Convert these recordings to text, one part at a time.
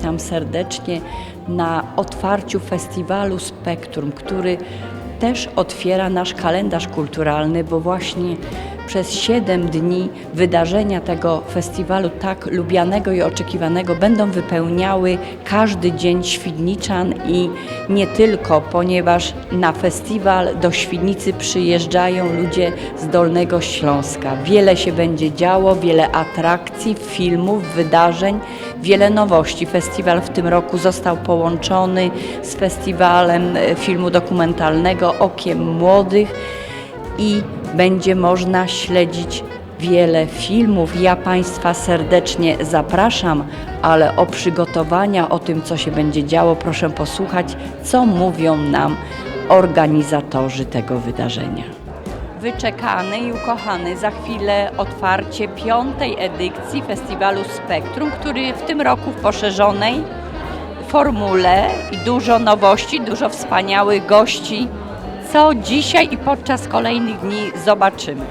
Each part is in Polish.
witam serdecznie na otwarciu festiwalu Spektrum, który też otwiera nasz kalendarz kulturalny, bo właśnie przez 7 dni wydarzenia tego festiwalu tak lubianego i oczekiwanego będą wypełniały każdy dzień Świdniczan i nie tylko, ponieważ na festiwal do Świdnicy przyjeżdżają ludzie z Dolnego Śląska. Wiele się będzie działo, wiele atrakcji, filmów, wydarzeń, wiele nowości. Festiwal w tym roku został połączony z festiwalem e, filmu dokumentalnego Okiem Młodych i będzie można śledzić wiele filmów. Ja Państwa serdecznie zapraszam, ale o przygotowania, o tym, co się będzie działo, proszę posłuchać, co mówią nam organizatorzy tego wydarzenia. Wyczekany i ukochany za chwilę otwarcie piątej edycji festiwalu Spektrum, który w tym roku w poszerzonej formule i dużo nowości, dużo wspaniałych gości co dzisiaj i podczas kolejnych dni zobaczymy.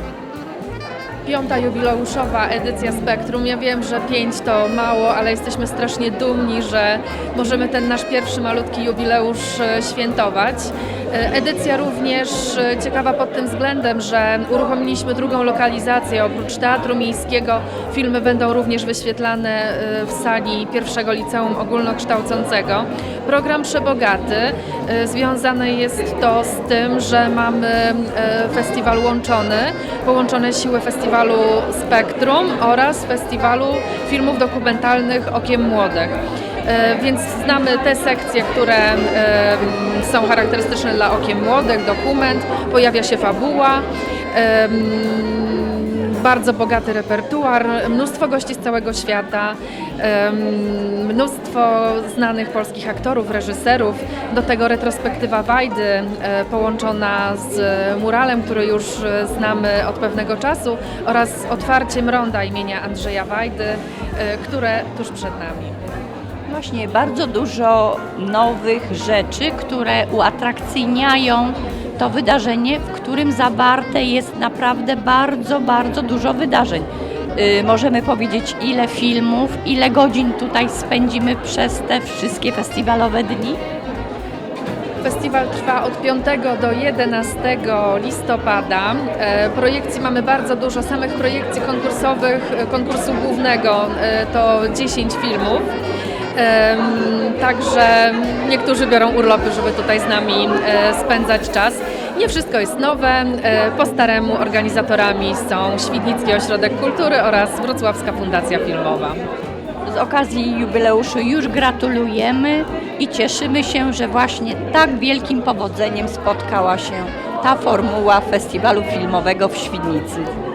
Piąta jubileuszowa edycja Spektrum. Ja wiem, że pięć to mało, ale jesteśmy strasznie dumni, że możemy ten nasz pierwszy malutki jubileusz e, świętować. E, Edycja również e, ciekawa pod tym względem, że uruchomiliśmy drugą lokalizację. Oprócz Teatru Miejskiego filmy będą również wyświetlane e, w sali pierwszego liceum ogólnokształcącego. Program przebogaty. Związane jest to z tym, że mamy festiwal łączony, połączone siły festiwalu Spektrum oraz festiwalu filmów dokumentalnych Okiem Młodych. E, Więc znamy te sekcje, które są charakterystyczne dla Okiem Młodych, dokument, pojawia się fabuła. Bardzo bogaty repertuar, mnóstwo gości z całego świata, mnóstwo znanych polskich aktorów, reżyserów. Do tego retrospektywa Wajdy e, połączona z muralem, który już e, znamy od pewnego czasu oraz otwarciem ronda imienia Andrzeja Wajdy, które tuż przed nami. Właśnie bardzo dużo nowych rzeczy, które uatrakcyjniają to wydarzenie, w którym zawarte jest naprawdę bardzo, bardzo dużo wydarzeń. Yy, możemy powiedzieć, ile filmów, ile godzin tutaj spędzimy przez te wszystkie festiwalowe dni. Festiwal trwa od 5 do 11 listopada. E, Projekcji mamy bardzo dużo, samych projekcji konkursowych, e, konkursu głównego e, to 10 filmów. Także niektórzy biorą urlopy, żeby tutaj z nami e, spędzać czas. Nie wszystko jest nowe. E, Po staremu organizatorami są Świdnicki Ośrodek Kultury oraz Wrocławska Fundacja Filmowa. Z okazji jubileuszu już gratulujemy i cieszymy się, że właśnie tak wielkim powodzeniem spotkała się ta formuła festiwalu filmowego w Świdnicy.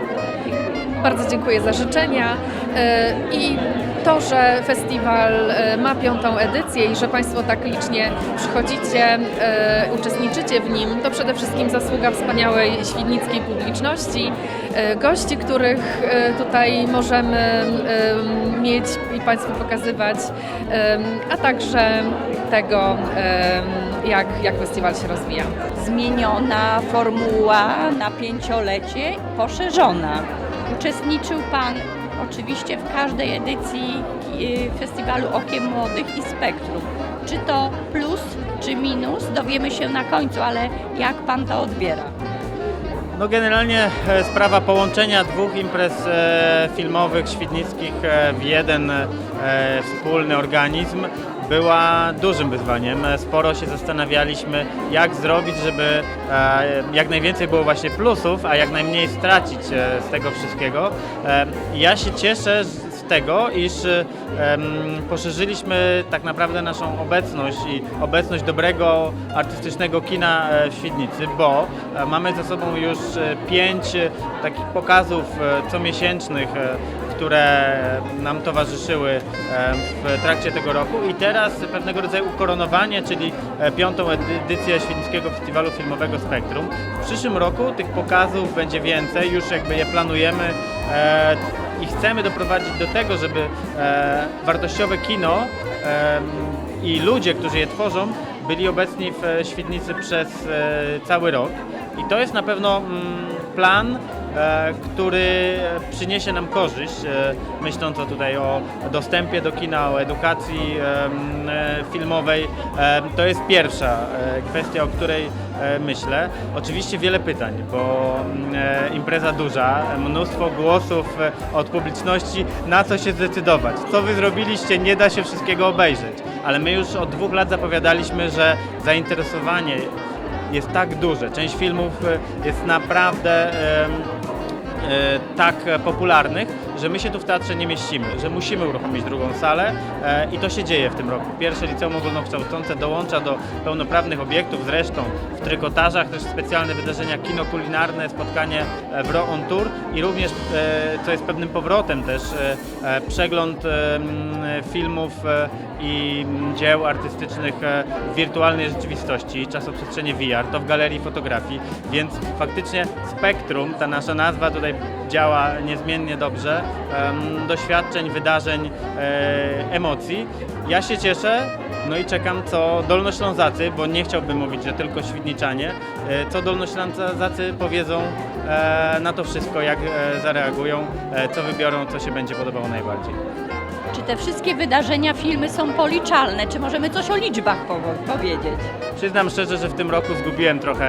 Bardzo dziękuję za życzenia e, i to, że festiwal e, ma piątą edycję i że Państwo tak licznie przychodzicie, e, uczestniczycie w nim, to przede wszystkim zasługa wspaniałej świdnickiej publiczności, gości, których tutaj możemy mieć i Państwu pokazywać, a także tego, jak, jak festiwal się rozwija. Zmieniona formuła na pięciolecie, poszerzona. Uczestniczył Pan oczywiście w każdej edycji y, festiwalu Okiem Młodych i Spektrum. Czy to plus, czy minus, dowiemy się na końcu, ale jak Pan to odbiera? No generalnie e, sprawa połączenia dwóch imprez e, filmowych świdnickich e, w jeden wspólny organizm była dużym wyzwaniem. Sporo się zastanawialiśmy, jak zrobić, żeby jak najwięcej było właśnie plusów, a jak najmniej stracić z tego wszystkiego. Ja się cieszę tego, iż poszerzyliśmy tak naprawdę naszą obecność i obecność dobrego artystycznego kina e, w Świdnicy, bo e, mamy za sobą już e, pięć takich pokazów comiesięcznych, które nam towarzyszyły w trakcie tego roku i teraz pewnego rodzaju ukoronowanie, czyli piątą edycję Świdnickiego Festiwalu Filmowego Spektrum. W przyszłym roku tych pokazów będzie więcej, już jakby je planujemy i chcemy doprowadzić do tego, żeby e, wartościowe kino e, i ludzie, którzy je tworzą, byli obecni w e, Świdnicy przez e, cały rok. I to jest na pewno mm, plan e, który przyniesie nam korzyść, e, myśląc tutaj o dostępie do kina, o edukacji e, filmowej. E, To jest pierwsza e, kwestia, o której e, myślę. Oczywiście wiele pytań, bo mm, e, impreza duża, mnóstwo głosów e, od publiczności, na co się zdecydować. Co wy zrobiliście, nie da się wszystkiego obejrzeć. Ale my już od dwóch lat zapowiadaliśmy, że zainteresowanie jest tak duże. Część filmów e, jest naprawdę e, tak e, popularnych, że my się tu w teatrze nie mieścimy, że musimy uruchomić drugą salę e, i to się dzieje w tym roku. Pierwsze liceum ogólnokształcące dołącza do pełnoprawnych obiektów, zresztą w trykotażach też specjalne wydarzenia kino kulinarne, spotkanie e, w on Tour i również, e, co jest pewnym powrotem też, e, e, przegląd e, filmów e, i dzieł artystycznych e, w wirtualnej rzeczywistości, czasoprzestrzenie VR, to w galerii fotografii, więc faktycznie spektrum, ta nasza nazwa tutaj działa niezmiennie dobrze, doświadczeń, wydarzeń, e, emocji. Ja się cieszę, no i czekam co Dolnoślązacy, bo nie chciałbym mówić, że tylko Świdniczanie, e, co Dolnoślązacy powiedzą e, na to wszystko, jak zareagują, co wybiorą, co się będzie podobało najbardziej. Czy te wszystkie wydarzenia, filmy są policzalne? Czy możemy coś o liczbach powiedzieć? Przyznam szczerze, że w tym roku zgubiłem trochę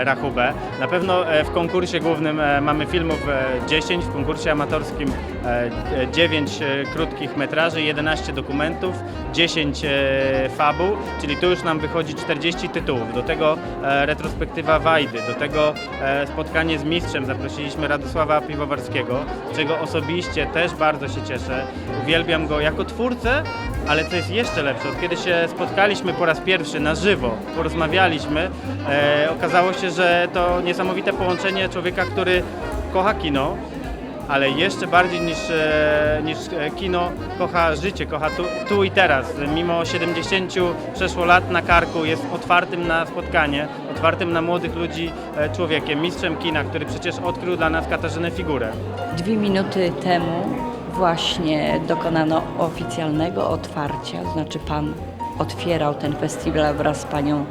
e, rachubę. Na pewno e, w konkursie głównym e, mamy filmów e, 10, w konkursie amatorskim e, e, 9 e, krótkich metraży, 11 dokumentów, 10 e, fabuł, czyli tu już nam wychodzi 40 tytułów. Do tego e, retrospektywa Wajdy, do tego e, spotkanie z mistrzem. Zaprosiliśmy Radosława Piwowarskiego, czego osobiście też bardzo się cieszę. Uwielbiam go jako twórcę, ale co jest jeszcze lepsze, od kiedy się spotkaliśmy po raz pierwszy na żywo, porozmawialiśmy, e, okazało się, że to niesamowite połączenie człowieka, który kocha kino, ale jeszcze bardziej niż, e, niż e, kino kocha życie, kocha tu, tu i teraz. Mimo 70 przeszło lat na karku jest otwartym na spotkanie, otwartym na młodych ludzi e, człowiekiem, mistrzem kina, który przecież odkrył dla nas Katarzynę Figurę. Dwie minuty temu właśnie dokonano oficjalnego otwarcia, znaczy Pan otwierał ten festiwal wraz z Panią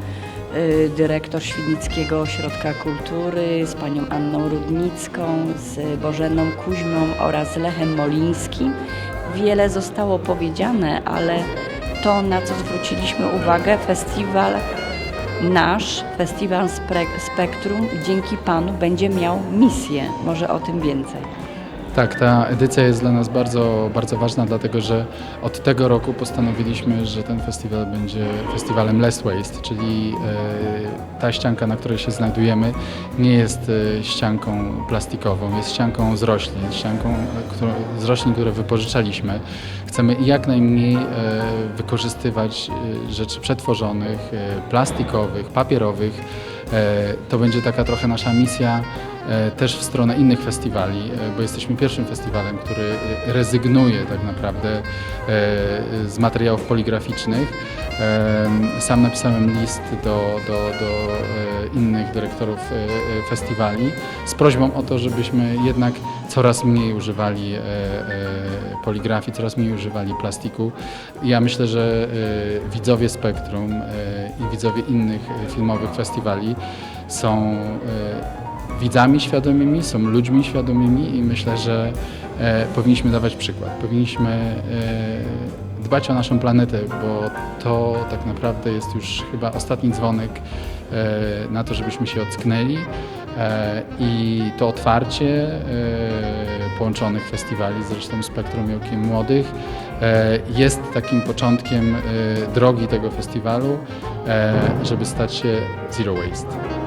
y, dyrektor Świdnickiego Ośrodka Kultury, z Panią Anną Rudnicką, z Bożeną Kuźmą oraz Lechem Molińskim. Wiele zostało powiedziane, ale to, na co zwróciliśmy uwagę, festiwal nasz, festiwal Spektrum, dzięki Panu będzie miał misję. Może o tym więcej. Tak, ta edycja jest dla nas bardzo, bardzo ważna, dlatego że od tego roku postanowiliśmy, że ten festiwal będzie festiwalem Less Waste, czyli e, ta ścianka, na której się znajdujemy, nie jest e, ścianką plastikową, jest ścianką z roślin, ścianką e, z roślin, które wypożyczaliśmy. Chcemy jak najmniej wykorzystywać rzeczy przetworzonych, plastikowych, papierowych. To będzie taka trochę nasza misja też w stronę innych festiwali, e, bo jesteśmy pierwszym festiwalem, który e, rezygnuje tak naprawdę e, z materiałów poligraficznych. E, Sam napisałem list do, do, do e, innych dyrektorów e, e, festiwali z prośbą o to, żebyśmy jednak coraz mniej używali e, e, poligrafii, coraz mniej używali plastiku. Ja myślę, że e, widzowie Spektrum e, i widzowie innych e, filmowych festiwali są e, widzami świadomymi, są ludźmi świadomymi i myślę, że e, powinniśmy dawać przykład. Powinniśmy e, dbać o naszą planetę, bo to tak naprawdę jest już chyba ostatni dzwonek e, na to, żebyśmy się ocknęli. E, I to otwarcie e, połączonych festiwali, zresztą Spektrum i Okiem Młodych, e, jest takim początkiem e, drogi tego festiwalu, e, żeby stać się zero waste.